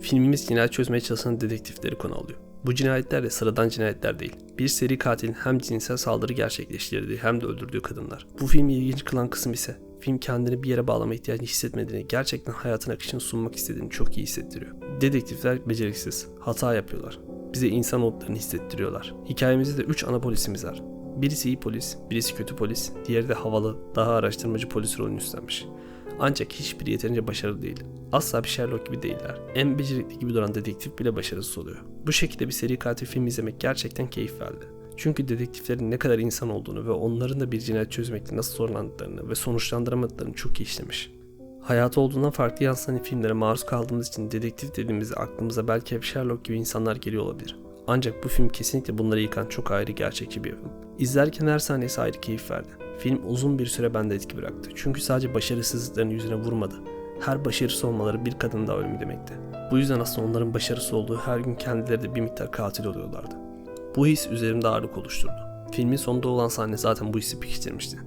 Filmimiz cinayet çözmeye çalışan dedektifleri konu alıyor. Bu cinayetler de sıradan cinayetler değil. Bir seri katilin hem cinsel saldırı gerçekleştirdiği hem de öldürdüğü kadınlar. Bu filmi ilginç kılan kısım ise film kendini bir yere bağlama ihtiyacı hissetmediğini, gerçekten hayatın akışını sunmak istediğini çok iyi hissettiriyor. Dedektifler beceriksiz, hata yapıyorlar. Bize insan olduklarını hissettiriyorlar. Hikayemizde de 3 ana polisimiz var. Birisi iyi polis, birisi kötü polis, diğeri de havalı, daha araştırmacı polis rolünü üstlenmiş. Ancak hiçbiri yeterince başarılı değil. Asla bir Sherlock gibi değiller. En becerikli gibi duran dedektif bile başarısız oluyor. Bu şekilde bir seri katil filmi izlemek gerçekten keyif verdi. Çünkü dedektiflerin ne kadar insan olduğunu ve onların da bir cinayet çözmekte nasıl zorlandıklarını ve sonuçlandıramadıklarını çok iyi işlemiş. Hayatı olduğundan farklı yansıtan filmlere maruz kaldığımız için dedektif dediğimizde aklımıza belki hep Sherlock gibi insanlar geliyor olabilir. Ancak bu film kesinlikle bunları yıkan çok ayrı gerçekçi bir yapım. İzlerken her saniyesi ayrı keyif verdi. Film uzun bir süre bende etki bıraktı. Çünkü sadece başarısızlıkların yüzüne vurmadı. Her başarısız olmaları bir kadın daha ölümü demekti. Bu yüzden aslında onların başarısız olduğu her gün kendileri de bir miktar katil oluyorlardı. Bu his üzerimde ağırlık oluşturdu. Filmin sonunda olan sahne zaten bu hissi pekiştirmişti.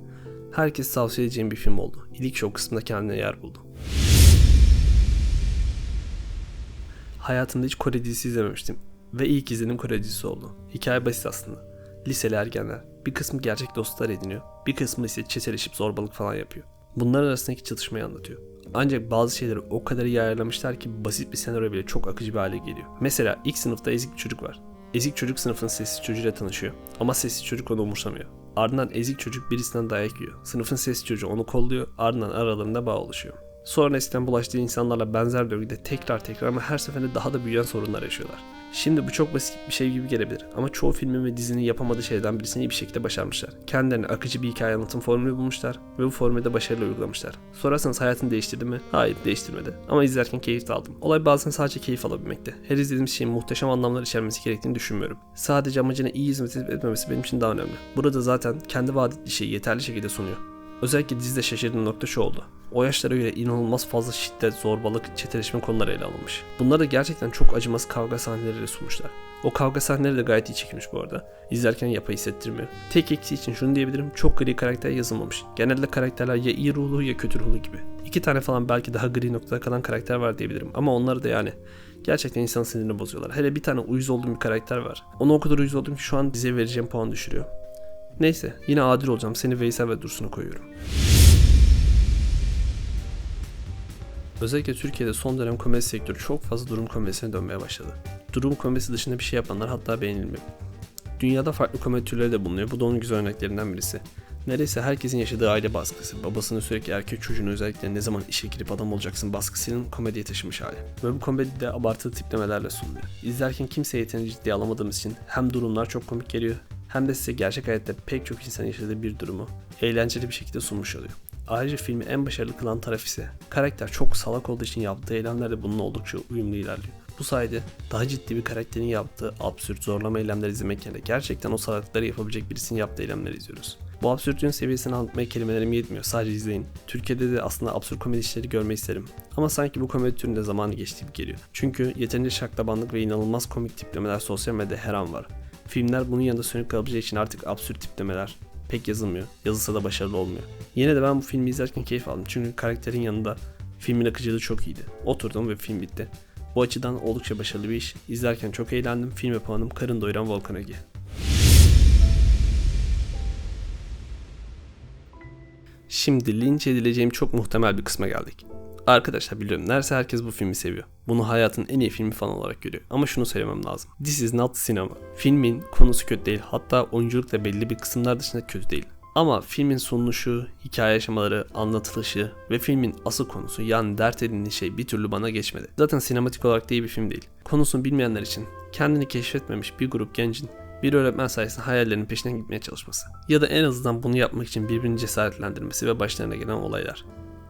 Herkes tavsiye edeceğim bir film oldu. İlk show kısmında kendine yer buldu. Hayatımda hiç Kore dizisi izlememiştim. Ve ilk izlediğim Kore dizisi oldu. Hikaye basit aslında. Liseli ergenler. Bir kısmı gerçek dostlar ediniyor. Bir kısmı ise çeteleşip zorbalık falan yapıyor. Bunlar arasındaki çatışmayı anlatıyor. Ancak bazı şeyleri o kadar iyi ayarlamışlar ki basit bir senaryo bile çok akıcı bir hale geliyor. Mesela ilk sınıfta ezik bir çocuk var. Ezik çocuk sınıfın sessiz çocuğuyla tanışıyor. Ama sessiz çocuk onu umursamıyor. Ardından ezik çocuk birisinden dayak yiyor. Sınıfın sessiz çocuğu onu kolluyor. Ardından aralarında bağ oluşuyor. Sonra eskiden bulaştığı insanlarla benzer döngüde tekrar tekrar ama her seferinde daha da büyüyen sorunlar yaşıyorlar. Şimdi bu çok basit bir şey gibi gelebilir ama çoğu filmin ve dizinin yapamadığı şeylerden birisini iyi bir şekilde başarmışlar. Kendilerine akıcı bir hikaye anlatım formülü bulmuşlar ve bu formülü de başarılı uygulamışlar. Sorarsanız hayatını değiştirdi mi? Hayır değiştirmedi. Ama izlerken keyif aldım. Olay bazen sadece keyif alabilmekte. Her izlediğimiz şeyin muhteşem anlamlar içermesi gerektiğini düşünmüyorum. Sadece amacına iyi hizmet etmemesi benim için daha önemli. Burada zaten kendi vaat ettiği şeyi yeterli şekilde sunuyor. Özellikle dizide şaşırdığım nokta şu oldu. O yaşlara göre inanılmaz fazla şiddet, zorbalık, çeteleşme konuları ele alınmış. Bunları da gerçekten çok acımasız kavga sahneleriyle sunmuşlar. O kavga sahneleri de gayet iyi çekilmiş bu arada. İzlerken yapay hissettirmiyor. Tek eksiği için şunu diyebilirim. Çok gri karakter yazılmamış. Genelde karakterler ya iyi ruhlu ya kötü ruhlu gibi. İki tane falan belki daha gri noktada kalan karakter var diyebilirim. Ama onları da yani gerçekten insan sinirini bozuyorlar. Hele bir tane uyuz olduğum bir karakter var. Ona o kadar uyuz oldum ki şu an diziye vereceğim puan düşürüyor. Neyse yine adil olacağım. Seni Veysel ve Dursun'u koyuyorum. Özellikle Türkiye'de son dönem komedi sektörü çok fazla durum komedisine dönmeye başladı. Durum komedisi dışında bir şey yapanlar hatta beğenilmiyor. Dünyada farklı komedi türleri de bulunuyor. Bu da onun güzel örneklerinden birisi. Neredeyse herkesin yaşadığı aile baskısı, babasının sürekli erkek çocuğunu özellikle ne zaman işe girip adam olacaksın baskısının komediye taşımış hali. Ve bu komedi de abartılı tiplemelerle sunuluyor. İzlerken kimse yeterince ciddiye alamadığımız için hem durumlar çok komik geliyor hem de size gerçek hayatta pek çok insan yaşadığı bir durumu eğlenceli bir şekilde sunmuş oluyor. Ayrıca filmi en başarılı kılan taraf ise karakter çok salak olduğu için yaptığı eylemler de bununla oldukça uyumlu ilerliyor. Bu sayede daha ciddi bir karakterin yaptığı absürt zorlama eylemler izlemek yerine gerçekten o salaklıkları yapabilecek birisinin yaptığı eylemleri izliyoruz. Bu absürtlüğün seviyesini anlatmaya kelimelerim yetmiyor. Sadece izleyin. Türkiye'de de aslında absürt komedi işleri görmeyi isterim. Ama sanki bu komedi türünde zamanı geçti gibi geliyor. Çünkü yeterince şaklabanlık ve inanılmaz komik tiplemeler sosyal medyada her an var. Filmler bunun yanında sönük kalabileceği için artık absürt tiplemeler pek yazılmıyor. Yazılsa da başarılı olmuyor. Yine de ben bu filmi izlerken keyif aldım. Çünkü karakterin yanında filmin akıcılığı çok iyiydi. Oturdum ve film bitti. Bu açıdan oldukça başarılı bir iş. İzlerken çok eğlendim. Filme puanım karın doyuran Volkan Öge. Şimdi linç edileceğim çok muhtemel bir kısma geldik. Arkadaşlar biliyorum neredeyse herkes bu filmi seviyor. Bunu hayatın en iyi filmi falan olarak görüyor. Ama şunu söylemem lazım. This is not cinema. Filmin konusu kötü değil. Hatta oyunculuk da belli bir kısımlar dışında kötü değil. Ama filmin sunuluşu, hikaye yaşamaları, anlatılışı ve filmin asıl konusu yani dert edindiği şey bir türlü bana geçmedi. Zaten sinematik olarak da iyi bir film değil. Konusunu bilmeyenler için kendini keşfetmemiş bir grup gencin bir öğretmen sayesinde hayallerinin peşinden gitmeye çalışması. Ya da en azından bunu yapmak için birbirini cesaretlendirmesi ve başlarına gelen olaylar.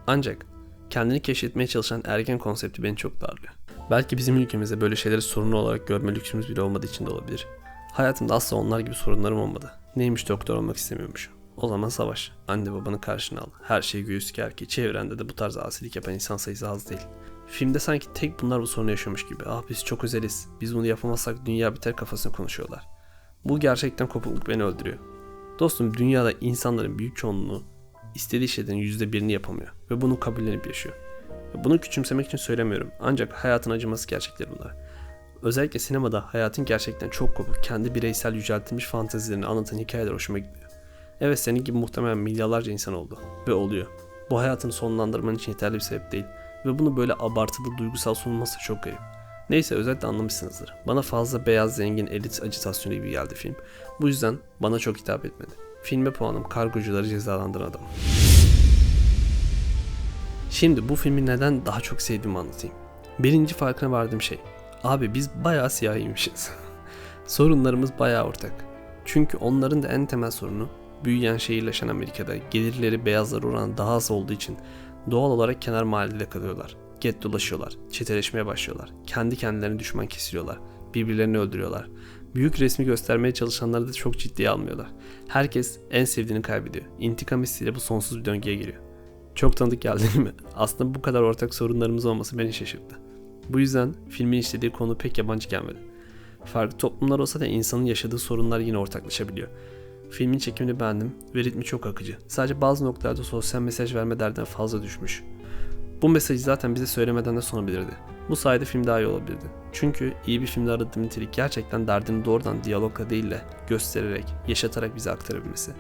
Ancak kendini keşfetmeye çalışan ergen konsepti beni çok darlıyor. Belki bizim ülkemizde böyle şeyleri sorun olarak görme lüksümüz bile olmadığı için de olabilir. Hayatımda asla onlar gibi sorunlarım olmadı. Neymiş doktor olmak istemiyormuş. O zaman savaş. Anne babanı karşına al. Her şey göğüs ger ki çevrende de bu tarz asilik yapan insan sayısı az değil. Filmde sanki tek bunlar bu sorunu yaşamış gibi. Ah biz çok özeliz. Biz bunu yapamazsak dünya biter kafasına konuşuyorlar. Bu gerçekten kopukluk beni öldürüyor. Dostum dünyada insanların büyük çoğunluğu istediği şeylerin yüzde birini yapamıyor ve bunu kabullenip yaşıyor. Bunu küçümsemek için söylemiyorum. Ancak hayatın acıması gerçekleri bunlar. Özellikle sinemada hayatın gerçekten çok kopuk, kendi bireysel yüceltilmiş fantezilerini anlatan hikayeler hoşuma gitmiyor. Evet senin gibi muhtemelen milyarlarca insan oldu. Ve oluyor. Bu hayatını sonlandırman için yeterli bir sebep değil. Ve bunu böyle abartılı duygusal sunulması çok garip. Neyse özetle anlamışsınızdır. Bana fazla beyaz zengin elit acitasyonu gibi geldi film. Bu yüzden bana çok hitap etmedi. Filme puanım kargocuları cezalandıran. Şimdi bu filmi neden daha çok sevdiğimi anlatayım. Birinci farkına vardığım şey. Abi biz bayağı siyahiymişiz. Sorunlarımız bayağı ortak. Çünkü onların da en temel sorunu büyüyen şehirleşen Amerika'da gelirleri beyazlar oranı daha az olduğu için doğal olarak kenar mahallede kalıyorlar. Get dolaşıyorlar, çeteleşmeye başlıyorlar. Kendi kendilerini düşman kesiliyorlar. Birbirlerini öldürüyorlar. Büyük resmi göstermeye çalışanları da çok ciddiye almıyorlar. Herkes en sevdiğini kaybediyor. İntikam hissiyle bu sonsuz bir döngüye giriyor. Çok tanıdık geldi değil mi? Aslında bu kadar ortak sorunlarımız olması beni şaşırttı. Bu yüzden filmin işlediği konu pek yabancı gelmedi. Farklı toplumlar olsa da insanın yaşadığı sorunlar yine ortaklaşabiliyor. Filmin çekimini beğendim ve ritmi çok akıcı. Sadece bazı noktalarda sosyal mesaj verme derdine fazla düşmüş. Bu mesajı zaten bize söylemeden de sonabilirdi. Bu sayede film daha iyi olabilirdi. Çünkü iyi bir filmde aradığım nitelik gerçekten derdini doğrudan diyalogla değil de göstererek, yaşatarak bize aktarabilmesi.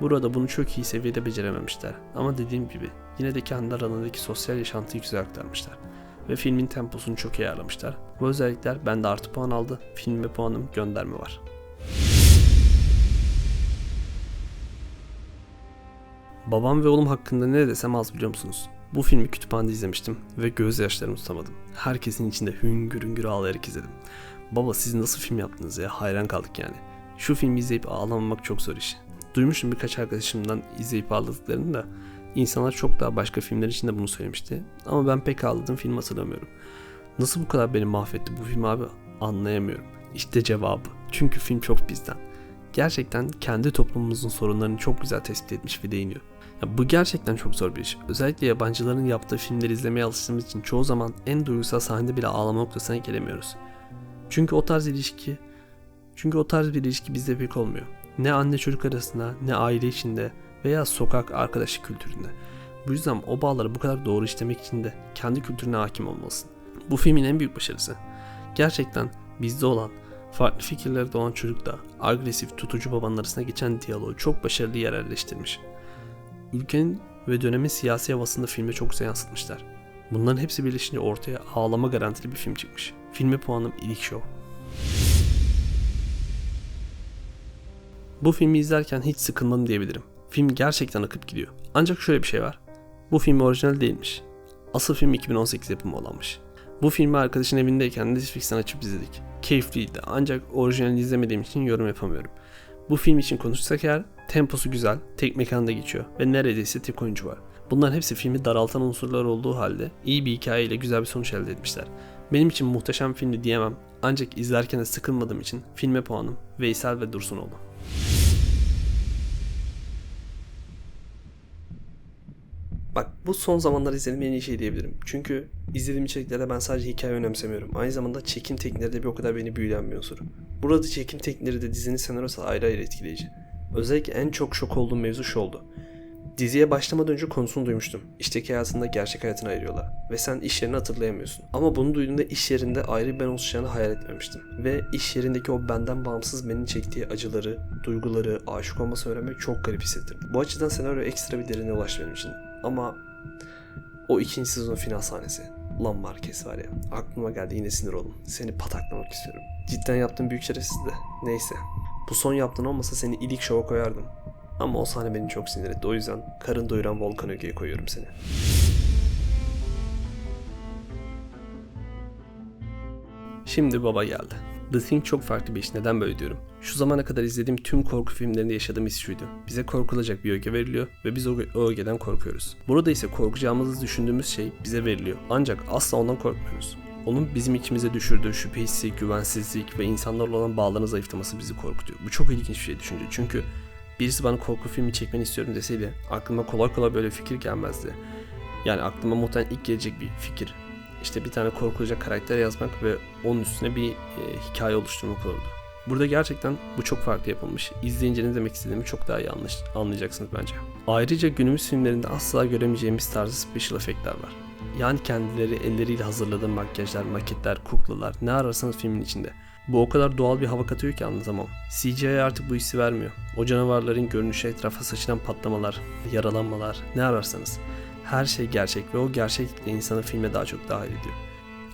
Burada bunu çok iyi seviyede becerememişler. Ama dediğim gibi yine de kendi aralarındaki sosyal yaşantıyı güzel aktarmışlar. Ve filmin temposunu çok iyi ayarlamışlar. Bu özellikler bende artı puan aldı. Filme puanım gönderme var. Babam ve oğlum hakkında ne desem az biliyor musunuz? Bu filmi kütüphanede izlemiştim ve gözyaşlarımı tutamadım. Herkesin içinde hüngür hüngür ağlayarak izledim. Baba siz nasıl film yaptınız ya hayran kaldık yani. Şu filmi izleyip ağlamamak çok zor iş. Duymuştum birkaç arkadaşımdan izleyip ağladıklarını da insanlar çok daha başka filmler için de bunu söylemişti. Ama ben pek ağladığım film hatırlamıyorum. Nasıl bu kadar beni mahvetti bu film abi anlayamıyorum. İşte cevabı. Çünkü film çok bizden. Gerçekten kendi toplumumuzun sorunlarını çok güzel tespit etmiş ve değiniyor. Bu gerçekten çok zor bir iş. Özellikle yabancıların yaptığı filmleri izlemeye alıştığımız için çoğu zaman en duygusal sahnede bile ağlama noktasına gelemiyoruz. Çünkü o tarz ilişki çünkü o tarz bir ilişki bizde pek olmuyor. Ne anne çocuk arasında, ne aile içinde veya sokak arkadaşı kültüründe. Bu yüzden o bağları bu kadar doğru işlemek için de kendi kültürüne hakim olmalısın. Bu filmin en büyük başarısı. Gerçekten bizde olan, farklı fikirlerde olan çocukla agresif, tutucu babanın arasında geçen diyaloğu çok başarılı yerleştirmiş. Ülkenin ve dönemin siyasi havasını filme çok güzel yansıtmışlar. Bunların hepsi birleşince ortaya ağlama garantili bir film çıkmış. Filme puanım ilk show. Bu filmi izlerken hiç sıkılmadım diyebilirim. Film gerçekten akıp gidiyor. Ancak şöyle bir şey var. Bu film orijinal değilmiş. Asıl film 2018 yapımı olanmış. Bu filmi arkadaşın evindeyken Netflix'ten açıp izledik. Keyifliydi ancak orijinalini izlemediğim için yorum yapamıyorum. Bu film için konuşsak eğer temposu güzel, tek mekanda geçiyor ve neredeyse tek oyuncu var. Bunların hepsi filmi daraltan unsurlar olduğu halde iyi bir hikayeyle güzel bir sonuç elde etmişler. Benim için muhteşem filmdi diyemem ancak izlerken de sıkılmadığım için filme puanım Veysel ve Dursun oldu. Bak bu son zamanlar izlediğim en iyi şey diyebilirim. Çünkü izlediğim içeriklerde ben sadece hikaye önemsemiyorum. Aynı zamanda çekim teknikleri de bir o kadar beni büyülen bir unsur. Burada çekim teknikleri de dizinin senaryosu ayrı ayrı etkileyici. Özellikle en çok şok olduğum mevzu şu oldu. Diziye başlamadan önce konusunu duymuştum. İşteki hayatında gerçek hayatını ayırıyorlar. Ve sen iş yerini hatırlayamıyorsun. Ama bunu duyduğumda iş yerinde ayrı ben oluşacağını hayal etmemiştim. Ve iş yerindeki o benden bağımsız benim çektiği acıları, duyguları, aşık olması öğrenmek çok garip hissettirdi. Bu açıdan senaryo ekstra bir derine ulaştı benim için. Ama o ikinci sezon final sahnesi. Ulan Marquez var ya aklıma geldi yine sinir oldum. Seni pataklamak istiyorum. Cidden yaptığın büyük şerefsiz de. Neyse. Bu son yaptığın olmasa seni ilk şova koyardım. Ama o sahne beni çok sinir etti. O yüzden karın doyuran Volkan Öge'ye koyuyorum seni. Şimdi baba geldi. The Thing çok farklı bir iş. Neden böyle diyorum? Şu zamana kadar izlediğim tüm korku filmlerinde yaşadığım his şuydu. Bize korkulacak bir öge veriliyor ve biz o, o ögeden korkuyoruz. Burada ise korkacağımızı düşündüğümüz şey bize veriliyor. Ancak asla ondan korkmuyoruz. Onun bizim içimize düşürdüğü şüphe hissi, güvensizlik ve insanlarla olan bağların zayıflaması bizi korkutuyor. Bu çok ilginç bir şey düşünce. Çünkü birisi bana korku filmi çekmeni istiyorum deseydi aklıma kolay kolay böyle fikir gelmezdi. Yani aklıma muhtemelen ilk gelecek bir fikir işte bir tane korkulacak karakter yazmak ve onun üstüne bir e, hikaye oluşturmak olurdu. Burada gerçekten bu çok farklı yapılmış. İzleyince ne demek istediğimi çok daha iyi anlayacaksınız bence. Ayrıca günümüz filmlerinde asla göremeyeceğimiz tarzı special efektler var. Yani kendileri elleriyle hazırladığı makyajlar, maketler, kuklalar ne ararsanız filmin içinde. Bu o kadar doğal bir hava katıyor ki anlatamam. CGI artık bu hissi vermiyor. O canavarların görünüşü etrafa saçılan patlamalar, yaralanmalar ne ararsanız. Her şey gerçek ve o gerçeklikle insanı filme daha çok dahil ediyor.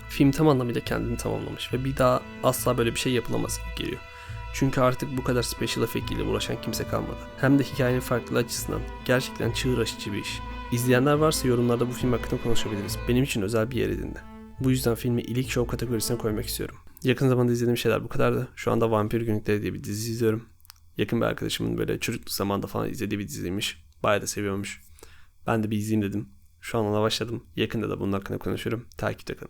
Film tam anlamıyla kendini tamamlamış ve bir daha asla böyle bir şey yapılamaz gibi geliyor. Çünkü artık bu kadar special effect ile uğraşan kimse kalmadı. Hem de hikayenin farklı açısından gerçekten çığır açıcı bir iş. İzleyenler varsa yorumlarda bu film hakkında konuşabiliriz. Benim için özel bir yer edindi. Bu yüzden filmi ilik show kategorisine koymak istiyorum. Yakın zamanda izlediğim şeyler bu kadardı. Şu anda Vampir Günlükleri diye bir dizi izliyorum. Yakın bir arkadaşımın böyle çocukluk zamanında falan izlediği bir diziymiş. Bayağı da seviyormuş. Ben de bir izleyeyim dedim. Şu an ona başladım. Yakında da bunun hakkında konuşurum. Takipte kalın.